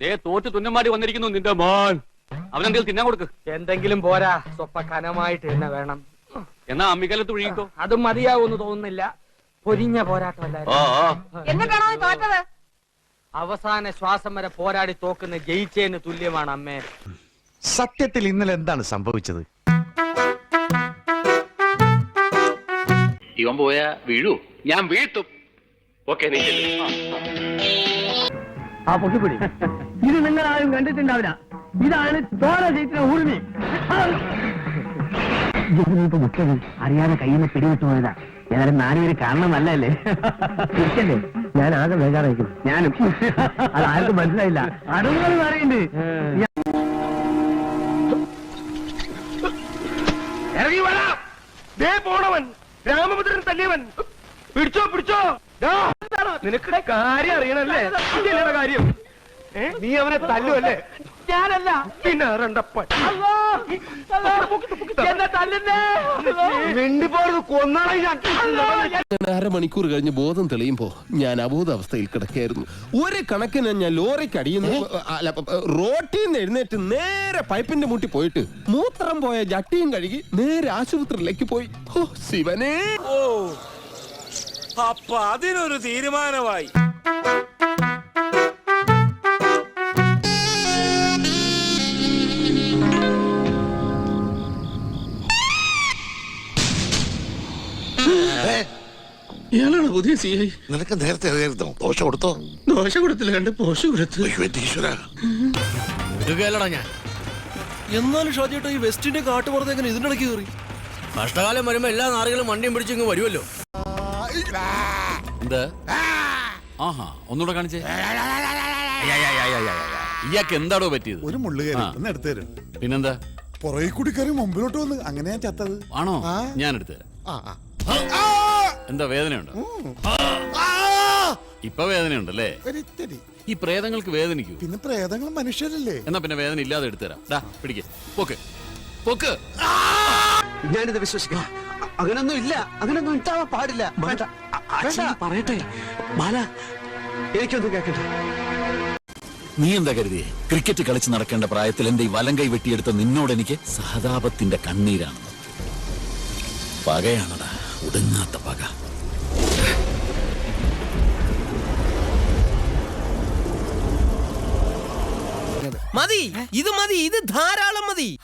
ദേ തോറ്റ് തുന്നമാടി വന്നിരിക്കുന്നു നിന്റെ മോൻ. അവനെന്തെങ്കിലും തിന്നാൻ കൊടുക്ക്. എന്തെങ്കിലും പോരാ. സ്വപ്പ കനമായിട്ട് തന്നെ വേണം. എന്നാ അമ്മിക്കലത്ത് ഒഴുകിക്കോ അതും മതിയാവൂന്ന് തോന്നുന്നില്ല. പൊരിഞ്ഞ ഓ എന്നിട്ടാണോ നീ തോറ്റത്? അവസാന ശ്വാസം വരെ പോരാടി തോക്കുന്ന ജയിച്ചേന് തുല്യമാണ് അമ്മേ. സത്യത്തിൽ ഇന്നലെ എന്താണ് സംഭവിച്ചത്? ഇവൻ പോയാ വീഴൂ. ഞാൻ വീഴ്ത്തും. ഓക്കെ നീ ചെല്ല്. ആ പൊക്കിപ്പിടി ഇത് നിങ്ങൾ ആരും കണ്ടിട്ടുണ്ടാവില്ല. ഇതാണ് തോര ജയിക്കുന്ന ഊർമി ഇപ്പൊ മുട്ടത് അറിയാതെ കയ്യിൽ നിന്ന് പിടിവിട്ടു പോയതാ. ഏതായാലും നാലുപേര് കാണണം നല്ലല്ലേ തിരിച്ചല്ലേ ഞാൻ ആകെ ബേജാറായിരിക്കും ഞാനും. അത് ആർക്കും മനസ്സിലായില്ല. അടുങ്ങൾ പറയുന്നുണ്ട് ഇറങ്ങി വരാ ദേ പോണവൻ. രാമഭദ്രൻ തല്ലിയവൻ. പിടിച്ചോ പിടിച്ചോ. നിനക്ക് കാര്യം അറിയണല്ലേ? കാര്യം? നീ അവനെ തല്ലുവല്ലേ? ഞാനല്ല. പിന്നെ ഞാൻ. അരമണിക്കൂർ കഴിഞ്ഞ് ബോധം തെളിയുമ്പോ ഞാൻ അബോധാവസ്ഥയിൽ കിടക്കായിരുന്നു ഒരു കണക്കിന് ഞാൻ ലോറിക്ക് അടിയുന്നു അല്ല റോട്ടിൽ നിന്ന് എഴുന്നേറ്റ് നേരെ പൈപ്പിന്റെ മുട്ടി പോയിട്ട് മൂത്രം പോയ ജട്ടിയും കഴുകി നേരെ ആശുപത്രിയിലേക്ക് പോയി. ഓ ശിവനേ. ഓ അപ്പൊ അതിനൊരു തീരുമാനമായി. ഇയാളാണ് പുതിയ സി ഐ നിനക്ക് നേരത്തെ അറിയായിരുന്നോ ദോശ കൊടുത്തോ? ദോശ കൊടുത്തില്ല കണ്ട് പോഷ കൊടുത്ത്. അയ്യോ, എന്റെ ഈശ്വര. ഞാൻ. എന്നാലും ഷാജിയേട്ടാ ഈ വെസ്റ്റിന്റെ കാട്ടുപുറത്ത് എങ്ങനെ ഇതിന്റെ ഇടയ്ക്ക് കയറി. കഷ്ടകാലം വരുമ്പോ എല്ലാ നാറുകളും വണ്ടിയും പിടിച്ചിങ്ങ് വരുമല്ലോ എന്താ? ആഹാ ഒന്നുകൂടെ കാണിച്ചേ. ഇയാൾക്ക് എന്താടോ പറ്റിയത്? ഒരു മുള്ളു കയറി. ഒന്ന് എടുത്തു തരും പിന്നെന്താ? പുറകെ കൂടി കയറി മുമ്പിലോട്ട് വന്ന്. അങ്ങനെ ഞാൻ ചത്തത്. ആണോ. ഞാൻ എടുത്തുതരാം. ആ, ആ. എന്താ വേദനയുണ്ടോ? ഇപ്പൊ വേദനയുണ്ടല്ലേ? ഒരിത്തിരി. ഈ പ്രേതങ്ങൾക്ക് വേദനിക്കൂ. പിന്നെ പ്രേതങ്ങൾ മനുഷ്യരല്ലേ? എന്നാ പിന്നെ വേദന ഇല്ലാതെ എടുത്തുതരാം. ഡാ പിടിക്ക്. പൊക്ക്. പൊക്ക്. ഞാനിത് വിശ്വസിക്കാം. അങ്ങനൊന്നും ഇല്ല. അങ്ങനൊന്നും ഉണ്ടാവാൻ പാടില്ല. വേണ്ട. വേണ്ട. പറയട്ടെ. ബാല എനിക്കൊന്നും കേൾക്കണ്ട നീ എന്താ കരുതിയേ? ക്രിക്കറ്റ് കളിച്ച് നടക്കേണ്ട പ്രായത്തിൽ എന്റെ ഈ വലം കൈ വെട്ടിയെടുത്ത നിന്നോട് എനിക്ക് സഹതാപത്തിന്റെ കണ്ണീരാണ്. പകയാണടാ. ഒടുങ്ങാത്ത പക. മതി. ഇത് മതി. ഇത് ധാരാളം മതി.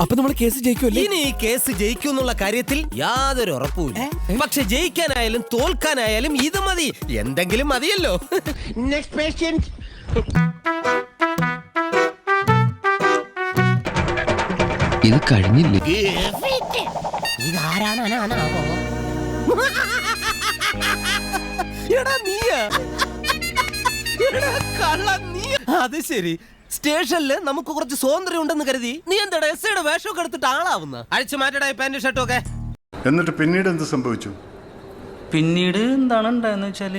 അപ്പൊ നമ്മൾ കേസ് ജയിക്കുമല്ലേ ഇനി ഈ കേസ് ജയിക്കും എന്നുള്ള കാര്യത്തിൽ യാതൊരു ഉറപ്പുമില്ല. പക്ഷെ ജയിക്കാനായാലും തോൽക്കാനായാലും ഇത് മതി. എന്തെങ്കിലും മതിയല്ലോ. നെക്സ്റ്റ് ഇത് കഴിഞ്ഞില്ലേ? എടാ നീയാ. എടാ കള്ള നീ അത് ശരി. സ്റ്റേഷനിൽ നമുക്ക് കുറച്ച് സ്വാതന്ത്ര്യം ഉണ്ടെന്ന് കരുതി. നീ എന്താടാ എസ് ഐയുടെ വേഷമൊക്കെ എടുത്തിട്ട് ആളാവുന്ന? അഴിച്ചു മാറ്റടാ ഈ പാന്റ് ഷർട്ടും ഒക്കെ. എന്നിട്ട് പിന്നീട് എന്ത് സംഭവിച്ചു? പിന്നീട് എന്താണ് ഉണ്ടായെന്ന് വെച്ചാൽ?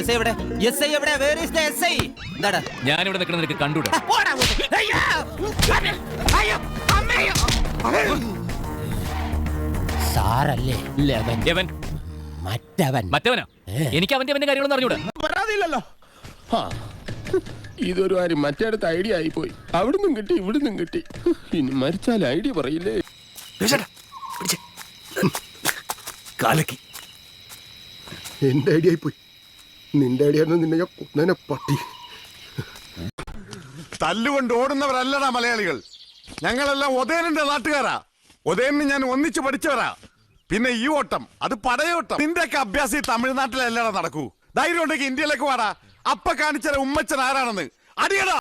എസ് ഐ എവിടെ? എസ് ഐ എവിടെ? Where is the S I? എന്താടാ? ഞാനിവിടെ നിൽക്കുന്ന നിനക്ക് കണ്ടുടാ? പോടാ അങ്ങോട്ട്. അയ്യോ! അമ്മേ! സാറല്ലേ? ലെവൻ ലെവൻ മറ്റവൻ. മറ്റവനോ? എനിക്ക് അവന്റെ അവന്റെ കാര്യങ്ങളൊന്നും അറിഞ്ഞൂടെ. പരാതിയില്ലല്ലോ. ആ ഇതൊരു കാര്യം മറ്റേടത്ത് ഐഡിയ ആയിപ്പോയി. അവിടുന്നും കിട്ടി ഇവിടുന്നും കിട്ടി. ഇനി മരിച്ചാൽ ഐഡിയ പറയില്ലേ? കാലക്കി. എന്റെ ഐഡിയ ആയിപ്പോയി. നിന്റെ ഐഡിയ നിന്നെ ഞാൻ കൊന്നേനെ പട്ടി തല്ലുകൊണ്ട് ഓടുന്നവരല്ലടാ മലയാളികൾ. ഞങ്ങളെല്ലാം ഒതേനന്റെ നാട്ടുകാരാ. ഒതേനെ ഞാൻ ഒന്നിച്ചു പഠിച്ചവരാ. പിന്നെ ഈ ഓട്ടം അത് പടയോട്ടം നിന്റെയൊക്കെ അഭ്യാസം ഈ തമിഴ്നാട്ടിലല്ലടാ നടക്കൂ. ധൈര്യം ഉണ്ടെങ്കിൽ ഇന്ത്യയിലേക്ക് വാടാ. അപ്പ കാണിച്ചാൽ ഉമ്മച്ചൻ ആരാണെന്ന്. അടിയടാ.